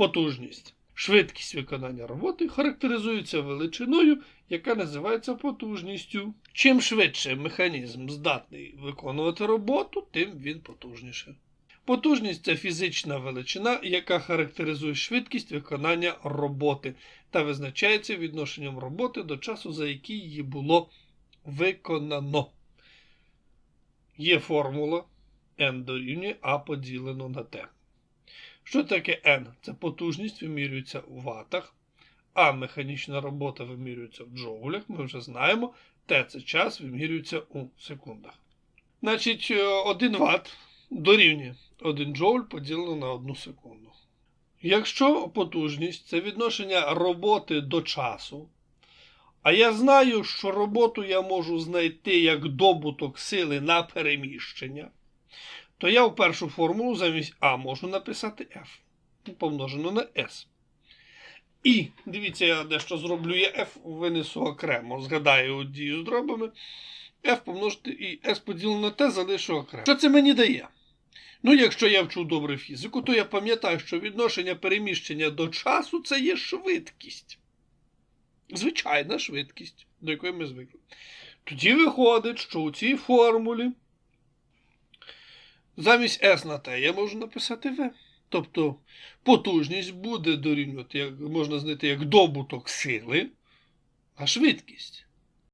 Потужність. Швидкість виконання роботи характеризується величиною, яка називається потужністю. Чим швидше механізм здатний виконувати роботу, тим він потужніше. Потужність це фізична величина, яка характеризує швидкість виконання роботи та визначається відношенням роботи до часу, за який її було виконано. Є формула n дорівнює А поділено на Т. Що таке n? Це потужність вимірюється у ватах, а механічна робота вимірюється в джоулях, ми вже знаємо. Т це час вимірюється у секундах. Значить, 1 Вт дорівнює 1 джоуль поділено на 1 секунду. Якщо потужність це відношення роботи до часу, а я знаю, що роботу я можу знайти як добуток сили на переміщення, то я в першу формулу замість А можу написати F помножено на S. І, дивіться, я дещо зроблю, я F винесу окремо, згадаю дію з дробами. F помножити і S поділено на T залишу окремо. Що це мені дає? Ну, якщо я вчу добре фізику, то я пам'ятаю, що відношення переміщення до часу це є швидкість. Звичайна швидкість, до якої ми звикли. Тоді виходить, що у цій формулі замість S на T я можу написати V. Тобто потужність буде дорівнювати, як можна знайти як добуток сили, а швидкість.